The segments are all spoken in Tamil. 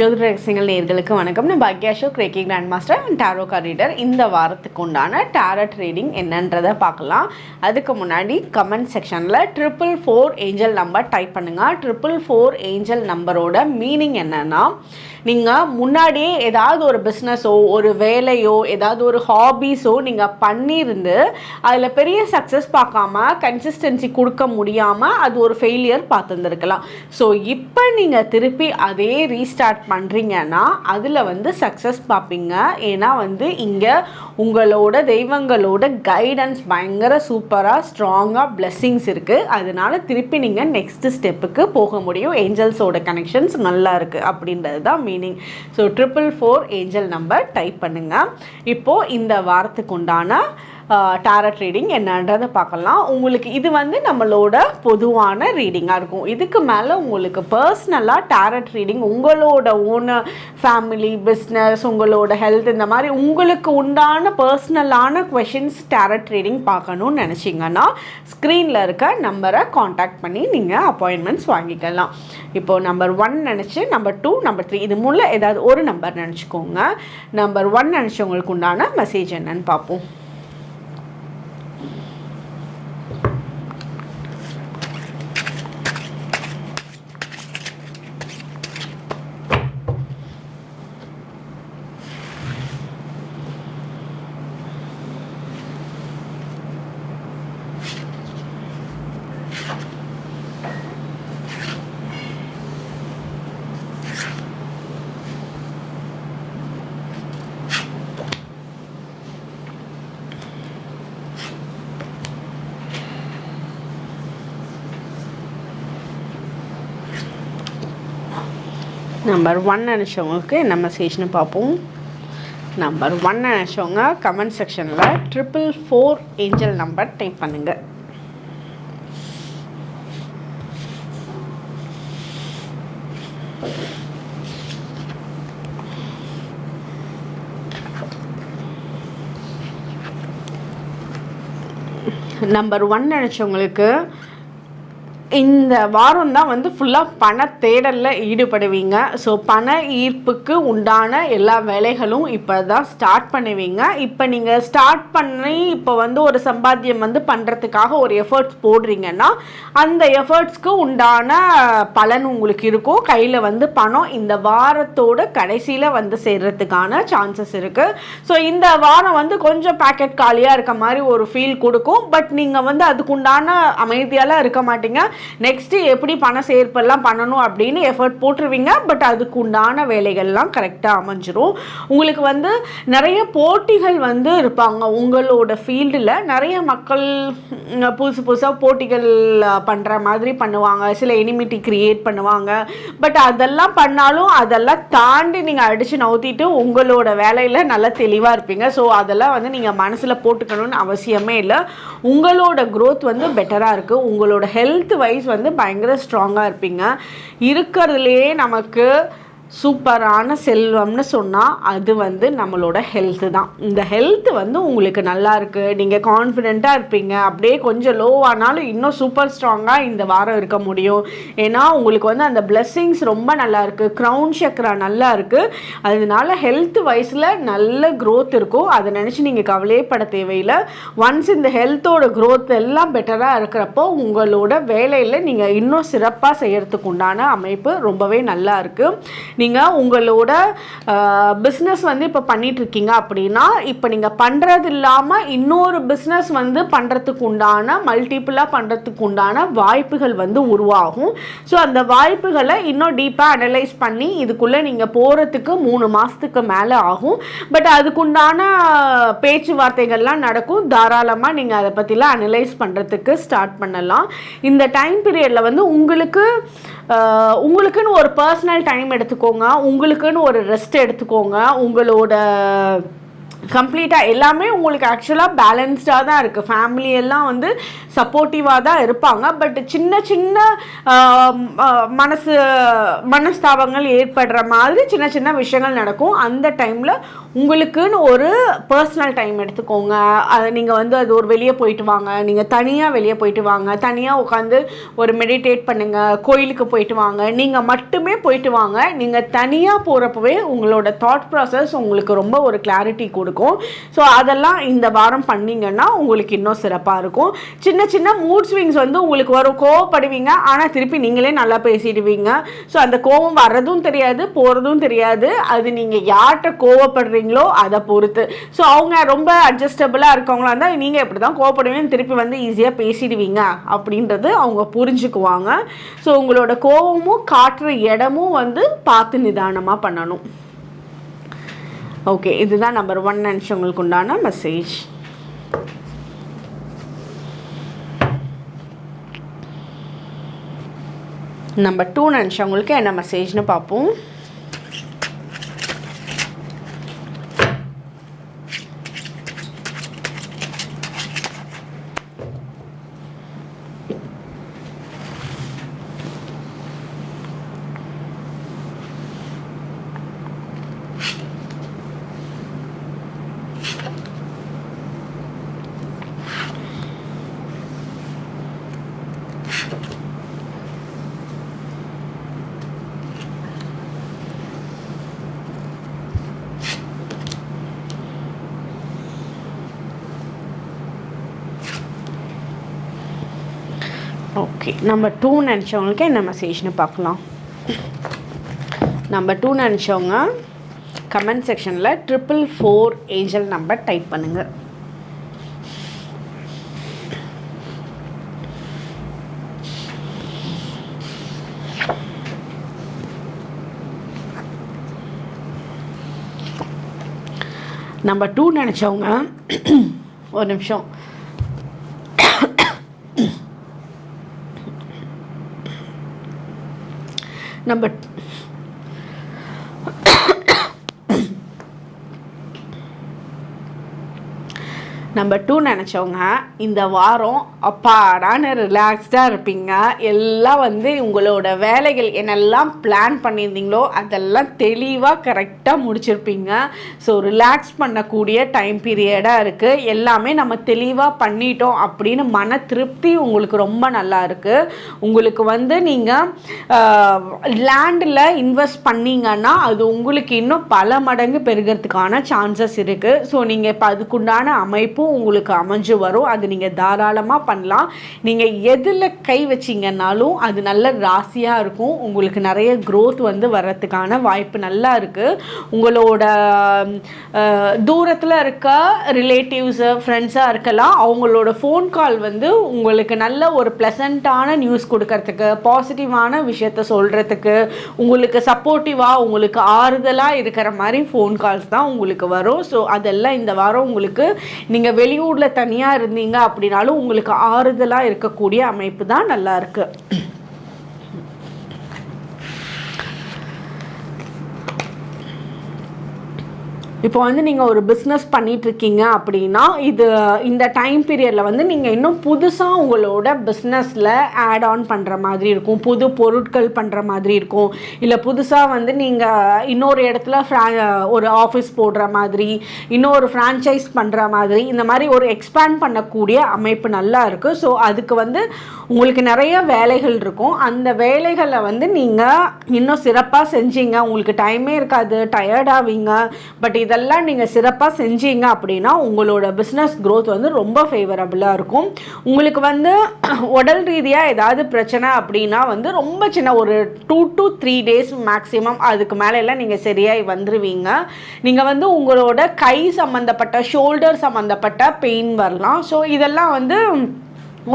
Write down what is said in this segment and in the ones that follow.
ஜோதிட ரகசியங்கள் நேர்களுக்கு வணக்கம். நான் Bhagya Ashok reiki grand master and tarot reader இந்த வாரத்துக்கு உண்டான டேரட் ரீடிங் என்னன்றதை பார்க்கலாம். அதுக்கு முன்னாடி கமெண்ட் செக்ஷனில் triple four angel number type பண்ணுங்கள் ட்ரிபிள் ஃபோர் ஏஞ்சல் நம்பரோட மீனிங் என்னென்னா நீங்கள் முன்னாடியே ஏதாவது ஒரு பிஸ்னஸோ ஒரு வேலையோ ஏதாவது ஒரு ஹாபீஸோ நீங்கள் பண்ணியிருந்து அதில் பெரிய சக்ஸஸ் பார்க்காம கன்சிஸ்டன்சி கொடுக்க முடியாமல் அது ஒரு ஃபெயிலியர் பார்த்துருந்துருக்கலாம். ஸோ இப்போ நீங்கள் திருப்பி அதே ரீஸ்டார்ட் பண்ணுறீங்கன்னா அதில் வந்து சக்ஸஸ் பார்ப்பீங்க. ஏன்னா வந்து இங்கே உங்களோட தெய்வங்களோட கைடன்ஸ் பயங்கர சூப்பராக ஸ்ட்ராங்காக பிளெஸ்ஸிங்ஸ் இருக்குது அதனால திருப்பி நீங்கள் நெக்ஸ்ட் ஸ்டெப்புக்கு போக முடியும். ஏஞ்சல்ஸோட கனெக்ஷன்ஸ் நல்லா இருக்குது அப்படின்றது தான் meaning so triple four angel number type பண்ணுங்கள் இப்போது இந்த வாரத்துக்கு உண்டான டாரட் ரீடிங் என்னன்றதை பார்க்கலாம். உங்களுக்கு இது வந்து நம்மளோட பொதுவான ரீடிங்காக இருக்கும். இதுக்கு மேலே உங்களுக்கு பர்சனலாக டேரட் ரீடிங் உங்களோட ஓன ஃபேமிலி பிஸ்னஸ் உங்களோட ஹெல்த் இந்த மாதிரி உங்களுக்கு உண்டான பர்சனலான கொஷின்ஸ் டேரட் ரீடிங் பார்க்கணும்னு நினச்சிங்கன்னா ஸ்க்ரீனில் இருக்க நம்பரை காண்டாக்ட் பண்ணி நீங்கள் அப்பாயின்மெண்ட்ஸ் வாங்கிக்கலாம். இப்போது நம்பர் ஒன் நினச்சி நம்பர் டூ நம்பர் த்ரீ இது மூலம் ஏதாவது ஒரு நம்பர் நினச்சிக்கோங்க. நம்பர் ஒன் நினச்சவங்களுக்கு உண்டான மெசேஜ் என்னன்னு பார்ப்போம். நம்பர் ஒன் நினச்சவங்களுக்கு என்ன மெசேஜ்னு பார்ப்போம். நம்பர் ஒன் நினச்சவங்க கமெண்ட் செக்ஷனில் triple four angel number type பண்ணுங்கள் நம்பர் ஒன் நினச்சவங்களுக்கு இந்த வாரம் தான் வந்து ஃபுல்லாக பண தேடலில் ஈடுபடுவீங்க. ஸோ பண ஈர்ப்புக்கு உண்டான எல்லா வேலைகளும் இப்போ தான் ஸ்டார்ட் பண்ணுவீங்க. இப்போ நீங்கள் ஸ்டார்ட் பண்ணி இப்போ வந்து ஒரு சம்பாத்தியம் வந்து பண்ணுறதுக்காக ஒரு எஃபர்ட்ஸ் போடுறீங்கன்னா அந்த எஃபர்ட்ஸ்க்கு உண்டான பலன் உங்களுக்கு இருக்கும். கையில் வந்து பணம் இந்த வாரத்தோட கடைசியில் வந்து சேர்றதுக்கான சான்சஸ் இருக்குது ஸோ இந்த வாரம் வந்து கொஞ்சம் பேக்கெட் காலியாக இருக்க மாதிரி ஒரு ஃபீல் கொடுக்கும். பட் நீங்கள் வந்து அதுக்குண்டான அமைதியாலாம் இருக்க மாட்டீங்க. நெக்ஸ்ட்டு எப்படி பண சேர்ப்பெல்லாம் பண்ணணும் அப்படின்னு எஃபர்ட் போட்டுருவீங்க பட் அதுக்கு உண்டான வேலைகள்லாம் கரெக்டாக அமைஞ்சிரும். உங்களுக்கு வந்து நிறைய போட்டிகள் வந்து இருப்பாங்க உங்களோட ஃபீல்டில் நிறைய மக்கள் புதுசு புதுசாக போட்டிகள் பண்ணுற மாதிரி பண்ணுவாங்க. சில எனிமிட்டி கிரியேட் பண்ணுவாங்க. பட் அதெல்லாம் பண்ணாலும் அதெல்லாம் தாண்டி நீங்கள் அடித்து நவுத்திட்டு உங்களோட வேலையில் நல்லா தெளிவாக இருப்பீங்க. ஸோ அதெல்லாம் வந்து நீங்கள் மனசில் போட்டுக்கணும்னு அவசியமே இல்லை. உங்களோட க்ரோத் வந்து பெட்டராக இருக்குது உங்களோட ஹெல்த் வைஸ் வந்து பயங்கர ஸ்ட்ராங்காக இருப்பீங்க. இருக்கிறதுலையே நமக்கு சூப்பரான செல்வம்னு சொன்னால் அது வந்து நம்மளோட ஹெல்த்து தான். இந்த ஹெல்த்து வந்து உங்களுக்கு நல்லா இருக்குது நீங்கள் கான்ஃபிடெண்ட்டாக இருப்பீங்க அப்படியே கொஞ்சம் லோவானாலும் இன்னும் சூப்பர் ஸ்ட்ராங்காக இந்த வாரம் இருக்க முடியும். ஏன்னா உங்களுக்கு வந்து அந்த பிளெஸ்ஸிங்ஸ் ரொம்ப நல்லா இருக்குது க்ரௌன் சக்கரா நல்லா இருக்குது அதனால ஹெல்த் வைஸில் நல்ல க்ரோத் இருக்கும். அதை நினச்சி நீங்கள் கவலையப்பட தேவையில்லை. ஒன்ஸ் இந்த ஹெல்த்தோட க்ரோத் எல்லாம் பெட்டராக இருக்கிறப்போ உங்களோட வேலையில் நீங்கள் இன்னும் சிறப்பாக செய்கிறதுக்கு உண்டான அமைப்பு ரொம்பவே நல்லா இருக்குது நீங்கள் உங்களோட பிஸ்னஸ் வந்து இப்போ பண்ணிகிட்ருக்கீங்க அப்படின்னா இப்போ நீங்கள் பண்ணுறது இல்லாமல் இன்னொரு பிஸ்னஸ் வந்து பண்ணுறதுக்கு உண்டான மல்டிப்புளாக பண்ணுறதுக்கு உண்டான வாய்ப்புகள் வந்து உருவாகும். ஸோ அந்த வாய்ப்புகளை இன்னும் டீப்பாக அனலைஸ் பண்ணி இதுக்குள்ளே நீங்கள் போகிறதுக்கு மூணு மாதத்துக்கு மேலே ஆகும். பட் அதுக்குண்டான பேச்சுவார்த்தைகள்லாம் நடக்கும். தாராளமாக நீங்கள் அதை பற்றிலாம் அனலைஸ் பண்ணுறதுக்கு ஸ்டார்ட் பண்ணலாம். இந்த டைம் பீரியடில் வந்து உங்களுக்கு உங்களுக்குன்னு ஒரு பர்சனல் டைம் எடுத்துக்கோங்க. உங்களுக்குன்னு ஒரு ரெஸ்ட் எடுத்துக்கோங்க. உங்களோட கம்ப்ளீட்டாக எல்லாமே உங்களுக்கு ஆக்சுவலாக பேலன்ஸ்டாக தான் இருக்குது ஃபேமிலி எல்லாம் வந்து சப்போர்ட்டிவாக தான் இருப்பாங்க. பட் சின்ன சின்ன மனசு மனஸ்தாபங்கள் ஏற்படுற மாதிரி சின்ன சின்ன விஷயங்கள் நடக்கும். அந்த டைமில் உங்களுக்குன்னு ஒரு பர்சனல் டைம் எடுத்துக்கோங்க. அதை நீங்கள் வந்து அது ஒரு வெளியே போயிட்டு வாங்க. நீங்கள் தனியாக வெளியே போயிட்டு வாங்க. தனியாக உட்காந்து ஒரு மெடிடேட் பண்ணுங்கள் கோயிலுக்கு போயிட்டு வாங்க. நீங்கள் மட்டுமே போயிட்டு வாங்க. நீங்கள் தனியாக போகிறப்பவே உங்களோட தாட் ப்ராசஸ் உங்களுக்கு ரொம்ப ஒரு கிளாரிட்டி கொடுக்கும். ஸோ அதெல்லாம் இந்த வாரம் பண்ணீங்கன்னா உங்களுக்கு இன்னும் சிறப்பாக இருக்கும். சின்ன சின்ன மூட் ஸ்விங்ஸ் வந்து உங்களுக்கு வரும். கோவப்படுவீங்க. ஆனால் திருப்பி நீங்களே நல்லா பேசிடுவீங்க. ஸோ அந்த கோவம் வர்றதும் தெரியாது போகிறதும் தெரியாது. அது நீங்கள் யார்கிட்ட கோவப்படுறீங்க கோவப்படுறீங்களோ அதை பொறுத்து. ஸோ அவங்க ரொம்ப அட்ஜஸ்டபிளாக இருக்கவங்களா இருந்தால் நீங்கள் எப்படி தான் கோவப்படுவீங்கன்னு திருப்பி வந்து ஈஸியாக பேசிடுவீங்க அப்படின்றது அவங்க புரிஞ்சுக்குவாங்க. ஸோ உங்களோட கோவமும் காட்டுற இடமும் வந்து பார்த்து நிதானமாக பண்ணணும். ஓகே இதுதான் நம்பர் ஒன் நினச்சவங்களுக்கு உண்டான மெசேஜ் நம்பர் டூ நினச்சவங்களுக்கு என்ன மெசேஜ்னு பார்ப்போம். ஓகே நம்பர் டூ நினச்சவங்களுக்கு என்ன மெசேஜ்னு பார்க்கலாம். நம்பர் டூ நினச்சவங்க கமெண்ட் செக்ஷனில் triple four angel number type பண்ணுங்கள் நம்பர் டூ நினச்சவங்க ஒரு நிமிஷம். நம்பர் நம்பர் டூ நினச்சவங்க இந்த வாரம் அப்பாடான ரிலாக்ஸ்டாக இருப்பீங்க. எல்லாம் வந்து உங்களோட வேலைகள் என்னெல்லாம் பிளான் பண்ணியிருந்தீங்களோ அதெல்லாம் தெளிவாக கரெக்டாக முடிச்சிருப்பீங்க. ஸோ ரிலாக்ஸ் பண்ணக்கூடிய டைம் பீரியடாக இருக்குது எல்லாமே நம்ம தெளிவாக பண்ணிட்டோம் அப்படின்னு மன திருப்தி உங்களுக்கு ரொம்ப நல்லா இருக்குது உங்களுக்கு வந்து நீங்கள் லேண்டில் இன்வெஸ்ட் பண்ணீங்கன்னா அது உங்களுக்கு இன்னும் பல மடங்கு பெருகிறதுக்கான சான்சஸ் இருக்குது ஸோ நீங்கள் இப்போ அதுக்குண்டான அமைப்பு அமைப்பும் உங்களுக்கு அமைஞ்சு வரும் அது நீங்கள் தாராளமாக பண்ணலாம். நீங்கள் எதில் கை வச்சிங்கன்னாலும் அது நல்ல ராசியாக இருக்கும். உங்களுக்கு நிறைய க்ரோத் வந்து வர்றதுக்கான வாய்ப்பு நல்லா இருக்குது உங்களோட தூரத்தில் இருக்க ரிலேட்டிவ்ஸு ஃப்ரெண்ட்ஸாக இருக்கலாம். அவங்களோட ஃபோன் கால் வந்து உங்களுக்கு நல்ல ஒரு ப்ளசண்ட்டான நியூஸ் கொடுக்கறதுக்கு பாசிட்டிவான விஷயத்த சொல்கிறதுக்கு உங்களுக்கு சப்போர்ட்டிவாக உங்களுக்கு ஆறுதலாக இருக்கிற மாதிரி ஃபோன் கால்ஸ் தான் உங்களுக்கு வரும். ஸோ அதெல்லாம் இந்த வாரம் உங்களுக்கு நீங்கள் வெளியூரில் தனியாக இருந்தீங்க அப்படின்னாலும் உங்களுக்கு ஆறுதலாக இருக்கக்கூடிய அமைப்பு தான் நல்லா இப்போ வந்து நீங்கள் ஒரு பிஸ்னஸ் பண்ணிகிட்ருக்கீங்க அப்படின்னா இது இந்த டைம் பீரியடில் வந்து நீங்கள் இன்னும் புதுசாக உங்களோட பிஸ்னஸில் ஆட் ஆன் பண்ணுற மாதிரி இருக்கும். புது பொருட்கள் பண்ணுற மாதிரி இருக்கும். இல்லை புதுசாக வந்து நீங்கள் இன்னொரு இடத்துல ஃப்ரா ஒரு ஆஃபீஸ் போடுற மாதிரி இன்னொரு ஃப்ரான்ச்சைஸ் பண்ணுற மாதிரி இந்த மாதிரி ஒரு எக்ஸ்பேண்ட் பண்ணக்கூடிய அமைப்பு நல்லா இருக்குது ஸோ அதுக்கு வந்து உங்களுக்கு நிறைய வேலைகள் இருக்கும். அந்த வேலைகளை வந்து நீங்கள் இன்னும் சிறப்பாக செஞ்சீங்க. உங்களுக்கு டைமே இருக்காது. டயர்டாவீங்க பட் இது இதெல்லாம் நீங்கள் சிறப்பாக செஞ்சீங்க அப்படின்னா உங்களோட பிஸ்னஸ் க்ரோத் வந்து ரொம்ப ஃபேவரபுளாக இருக்கும். உங்களுக்கு வந்து உடல் ரீதியாக ஏதாவது பிரச்சனை அப்படின்னா வந்து ரொம்ப சின்ன ஒரு two to three days maximum அதுக்கு மேலே எல்லாம் நீங்கள் சரியாகி வந்துடுவீங்க நீங்கள் வந்து உங்களோட கை சம்மந்தப்பட்ட ஷோல்டர் சம்மந்தப்பட்ட பெயின் வரலாம். ஸோ இதெல்லாம் வந்து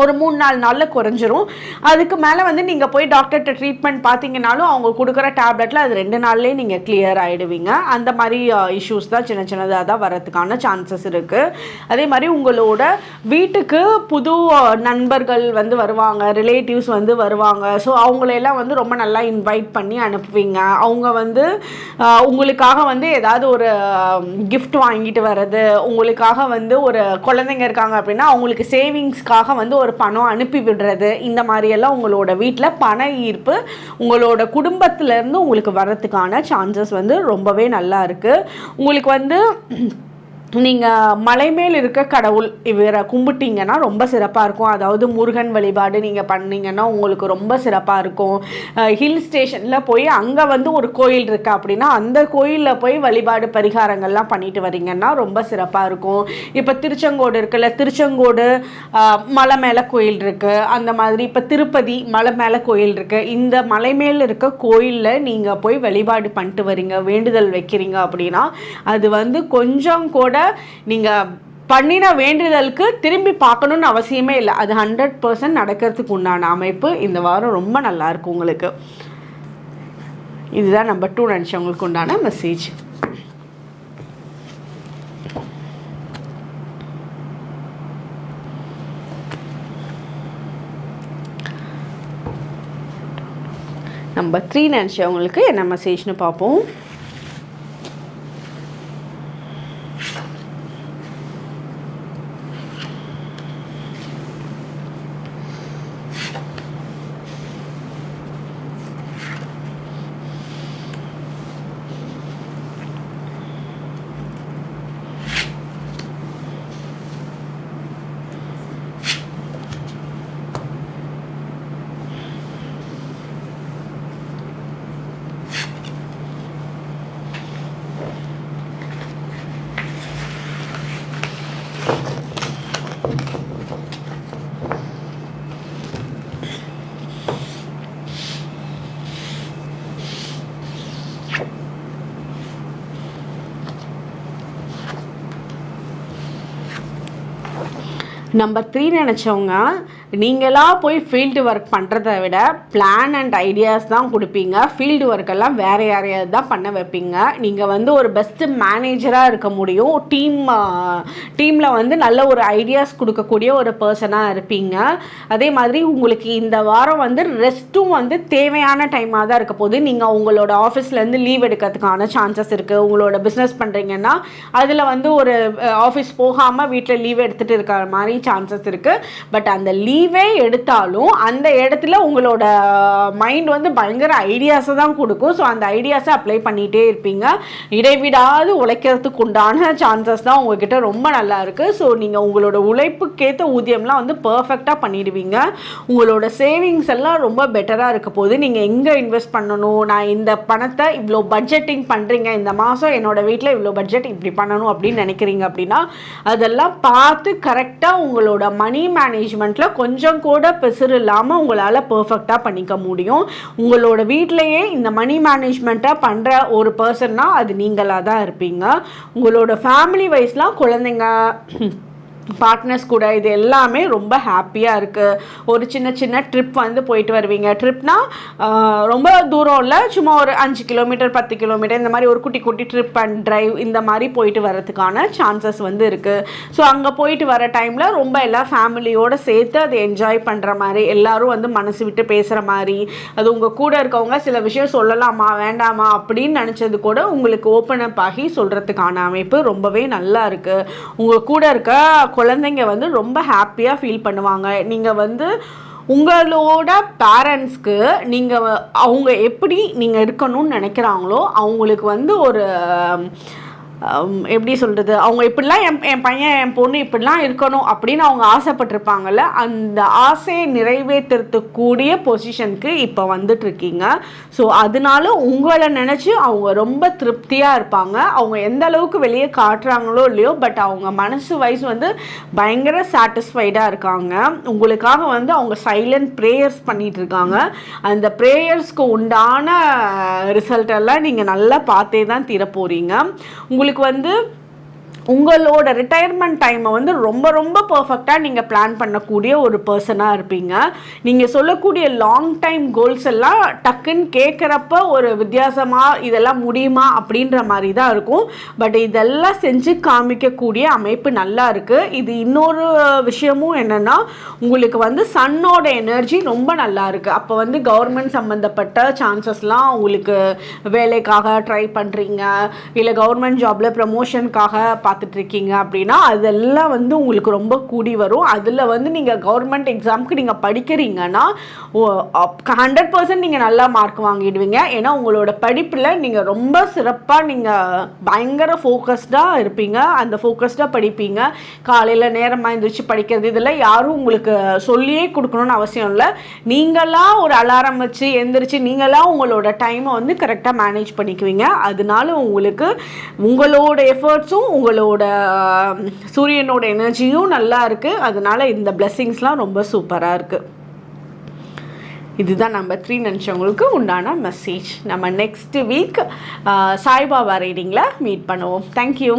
ஒரு மூணு நாலு நாளில் குறைஞ்சிரும். அதுக்கு மேலே வந்து நீங்கள் போய் டாக்டர்கிட்ட ட்ரீட்மெண்ட் பார்த்தீங்கனாலும் அவங்க கொடுக்குற டேப்லெட்டில் அது ரெண்டு நாள்லேயே நீங்கள் கிளியர் ஆகிடுவீங்க அந்த மாதிரி இஷ்யூஸ் தான் சின்ன சின்னதாக தான் வரதுக்கான சான்சஸ் இருக்குது அதே மாதிரி உங்களோட வீட்டுக்கு புது நண்பர்கள் வந்து வருவாங்க ரிலேட்டிவ்ஸ் வந்து வருவாங்க. ஸோ அவங்களையெல்லாம் வந்து ரொம்ப நல்லா இன்வைட் பண்ணி அனுப்புவீங்க. அவங்க வந்து உங்களுக்காக வந்து ஏதாவது ஒரு கிஃப்ட் வாங்கிட்டு வர்றது உங்களுக்காக வந்து ஒரு குழந்தைங்க இருக்காங்க அப்படின்னா அவங்களுக்கு சேவிங்ஸ்க்காக வந்து வந்து ஒரு பணம் அனுப்பி விடுறது இந்த மாதிரியெல்லாம் உங்களோட வீட்டில் பண ஈர்ப்பு உங்களோட குடும்பத்திலேருந்து உங்களுக்கு வர்றதுக்கான சான்சஸ் வந்து ரொம்பவே நல்லா இருக்குது உங்களுக்கு வந்து நீங்கள் மலை மேல் இருக்க கடவுள் இவரை கும்பிட்டீங்கன்னா ரொம்ப சிறப்பாக இருக்கும். அதாவது முருகன் வழிபாடு நீங்கள் பண்ணீங்கன்னா உங்களுக்கு ரொம்ப சிறப்பாக இருக்கும். ஹில் ஸ்டேஷனில் போய் அங்கே வந்து ஒரு கோயில் இருக்குது அப்படின்னா அந்த கோயிலில் போய் வழிபாடு பரிகாரங்கள்லாம் பண்ணிட்டு வரீங்கன்னா ரொம்ப சிறப்பாக இருக்கும். இப்போ திருச்செங்கோடு இருக்குல்ல திருச்செங்கோடு மலை மேலே கோயில் இருக்குது அந்த மாதிரி இப்போ திருப்பதி மலை மேலே கோயில் இருக்குது இந்த மலை மேல் இருக்க கோயிலில் நீங்கள் போய் வழிபாடு பண்ணிட்டு வரீங்க வேண்டுதல் வைக்கிறீங்க அப்படின்னா அது வந்து கொஞ்சம் கூட நீங்கள் பண்ணின வேண்டுதலுக்கு திரும்பி பார்க்கணுன்னு அவசியமே இல்லை. அது ஹண்ட்ரட் பர்சன்ட் நடக்கிறதுக்கு உண்டான அமைப்பு. இந்த வாரம் ரொம்ப நல்லா இருக்கும் உங்களுக்கு. இதுதான் நம்பர் டூ நினச்சவங்களுக்கு உண்டான மெசேஜ் நம்பர் த்ரீ நினச்சவங்களுக்கு என்ன மெசேஜ்னு பார்ப்போம். நம்பர் த்ரீ நினச்சவங்க நீங்களாக போய் ஃபீல்டு ஒர்க் பண்ணுறத விட பிளான் அண்ட் ஐடியாஸ் தான் கொடுப்பீங்க. ஃபீல்டு ஒர்க்கெல்லாம் வேறு யாரையாவது தான் பண்ண வைப்பீங்க. நீங்கள் வந்து ஒரு பெஸ்ட்டு மேனேஜராக இருக்க முடியும். டீம் டீமில் வந்து நல்ல ஒரு ஐடியாஸ் கொடுக்கக்கூடிய ஒரு பர்சனாக இருப்பீங்க. அதே மாதிரி உங்களுக்கு இந்த வாரம் வந்து ரெஸ்ட்டும் வந்து தேவையான டைமாக தான் இருக்க போது நீங்கள் உங்களோட ஆஃபீஸ்லேருந்து லீவ் எடுக்கிறதுக்கான சான்சஸ் இருக்குது உங்களோட பிஸ்னஸ் பண்ணுறீங்கன்னா அதில் வந்து ஒரு ஆஃபீஸ் போகாமல் வீட்டில் லீவ் எடுத்துகிட்டு இருக்கிற மாதிரி சான்சஸ் இருக்குது பட் அந்த லீவ் எடுத்தாலும் அந்த இடத்துல உங்களோட மைண்ட் வந்து பயங்கர ஐடியாஸை தான் கொடுக்கும். ஸோ அந்த ஐடியாஸை அப்ளை பண்ணிகிட்டே இருப்பீங்க. இடைவிடாது உழைக்கிறதுக்கு உண்டான சான்சஸ் தான் உங்ககிட்ட ரொம்ப நல்லா இருக்குது ஸோ நீங்கள் உங்களோட உழைப்புக்கேற்ற ஊதியம்லாம் வந்து பர்ஃபெக்டாக பண்ணிடுவீங்க. உங்களோட சேவிங்ஸ் எல்லாம் ரொம்ப பெட்டராக இருக்க போது நீங்கள் எங்கே இன்வெஸ்ட் பண்ணணும்? நான் இந்த பணத்தை இவ்வளோ பட்ஜெட்டிங் பண்ணுறீங்க இந்த மாதம் என்னோட வீட்டில் இவ்வளோ பட்ஜெட் இப்படி பண்ணணும் அப்படின்னு நினைக்கிறீங்க அப்படின்னா அதெல்லாம் பார்த்து கரெக்டாக உங்களோட மணி மேனேஜ்மெண்ட்டில் கொஞ்சம் கொஞ்சம் கூட பெசர் இல்லாமல் உங்களால் பர்ஃபெக்டாக பண்ணிக்க முடியும். உங்களோட வீட்டிலையே இந்த மணி மேனேஜ்மெண்ட்டை பண்ணுற ஒரு பர்சன்னா அது நீங்களாக தான் இருப்பீங்க. உங்களோட ஃபேமிலி வைஸ்லாம் குழந்தைங்க பார்ட்னர்ஸ் கூட இது எல்லாமே ரொம்ப ஹாப்பியாக இருக்குது ஒரு சின்ன சின்ன ட்ரிப் வந்து போயிட்டு வருவீங்க. ட்ரிப்னா ரொம்ப தூரம் இல்லை சும்மா ஒரு அஞ்சு கிலோமீட்டர் பத்து கிலோமீட்டர் இந்த மாதிரி ஒரு குட்டி குட்டி ட்ரிப் அண்ட் ட்ரைவ் இந்த மாதிரி போயிட்டு வரதுக்கான சான்சஸ் வந்து இருக்குது ஸோ அங்கே போயிட்டு வர டைமில் ரொம்ப எல்லா ஃபேமிலியோடு சேர்த்து அதை என்ஜாய் பண்ணுற மாதிரி எல்லோரும் வந்து மனசு விட்டு பேசுகிற மாதிரி அது உங்கள் கூட இருக்கவங்க சில விஷயம் சொல்லலாமா வேண்டாமா அப்படின்னு நினச்சது கூட உங்களுக்கு ஓப்பன் அப் ஆகி சொல்கிறதுக்கான அமைப்பு ரொம்பவே நல்லா இருக்குது உங்கள் கூட இருக்க குழந்தைங்க வந்து ரொம்ப ஹாப்பியாக ஃபீல் பண்ணுவாங்க. நீங்கள் வந்து உங்களோட பேரண்ட்ஸ்க்கு நீங்கள் அவங்க எப்படி நீங்கள் இருக்கணும்னு நினைக்கிறாங்களோ அவங்களுக்கு வந்து ஒரு எப்படி சொல்கிறது அவங்க இப்படிலாம் என் என் பையன் என் பொண்ணு இப்படிலாம் இருக்கணும் அப்படின்னு அவங்க ஆசைப்பட்டிருப்பாங்கல்ல அந்த ஆசையை நிறைவேற்றுறதுக்கூடிய பொசிஷனுக்கு இப்போ வந்துட்டுருக்கீங்க. ஸோ அதனால உங்களை நினச்சி அவங்க ரொம்ப திருப்தியாக இருப்பாங்க. அவங்க எந்த அளவுக்கு வெளியே காட்டுறாங்களோ இல்லையோ பட் அவங்க மனசு வயசு வந்து பயங்கர சாட்டிஸ்ஃபைடாக இருக்காங்க. உங்களுக்காக வந்து அவங்க சைலண்ட் ப்ரேயர்ஸ் பண்ணிகிட்ருக்காங்க இருக்காங்க அந்த ப்ரேயர்ஸ்க்கு உண்டான ரிசல்ட்டெல்லாம் நீங்கள் நல்லா பார்த்தே தான் தீர போகிறீங்க உங்களுக்கு உங்களுக்கு வந்து உங்களோட ரிட்டையர்மெண்ட் டைமை வந்து ரொம்ப ரொம்ப பர்ஃபெக்டாக நீங்கள் பிளான் பண்ணக்கூடிய ஒரு பர்சனாக இருப்பீங்க. நீங்கள் சொல்லக்கூடிய லாங் டைம் கோல்ஸ் எல்லாம் டக்குன்னு கேட்குறப்ப ஒரு வித்தியாசமாக இதெல்லாம் முடியுமா அப்படின்ற மாதிரி தான் இருக்கும். பட் இதெல்லாம் செஞ்சு காமிக்கக்கூடிய அமைப்பு நல்லா இருக்குது இது இன்னொரு விஷயமும் என்னென்னா உங்களுக்கு வந்து சன்னோட எனர்ஜி ரொம்ப நல்லா இருக்குது அப்போ வந்து கவர்மெண்ட் சம்மந்தப்பட்ட சான்சஸ்லாம் உங்களுக்கு வேலைக்காக ட்ரை பண்ணுறீங்க இல்லை கவர்மெண்ட் ஜாபில் ப்ரமோஷனுக்காக பார்த்துட்ருக்கீங்க அப்படின்னா அதெல்லாம் வந்து உங்களுக்கு ரொம்ப கூடி வரும். அதில் வந்து நீங்கள் கவர்மெண்ட் எக்ஸாமுக்கு நீங்கள் படிக்கிறீங்கன்னா ஹண்ட்ரட் பர்சன்ட் நீங்கள் நல்லா மார்க் வாங்கிடுவீங்க. ஏன்னா உங்களோட படிப்பில் நீங்கள் ரொம்ப சிறப்பாக நீங்கள் பயங்கர ஃபோக்கஸ்டாக இருப்பீங்க. அந்த ஃபோக்கஸ்டாக படிப்பீங்க. காலையில் நேரமாக எழுந்திரிச்சு படிக்கிறது. இதெல்லாம் யாரும் உங்களுக்கு சொல்லியே கொடுக்கணும்னு அவசியம் இல்லை. நீங்களாக ஒரு அலாரம் வச்சு எந்திரிச்சு நீங்களாக உங்களோட டைமை வந்து கரெக்டாக மேனேஜ் பண்ணிக்குவீங்க. அதனால உங்களுக்கு உங்களோட எஃபர்ட்ஸும் உங்களோட அதோட சூரியனோட எனர்ஜியும் நல்லா இருக்குது அதனால இந்த பிளெஸ்ஸிங்ஸ்லாம் ரொம்ப சூப்பராக இருக்குது இதுதான் நம்ம த்ரீ நினச்சவங்களுக்கு உண்டான மெசேஜ் நம்ம நெக்ஸ்ட் வீக் சாய்பாபா ரீடிங்கில் மீட் பண்ணுவோம். Thank you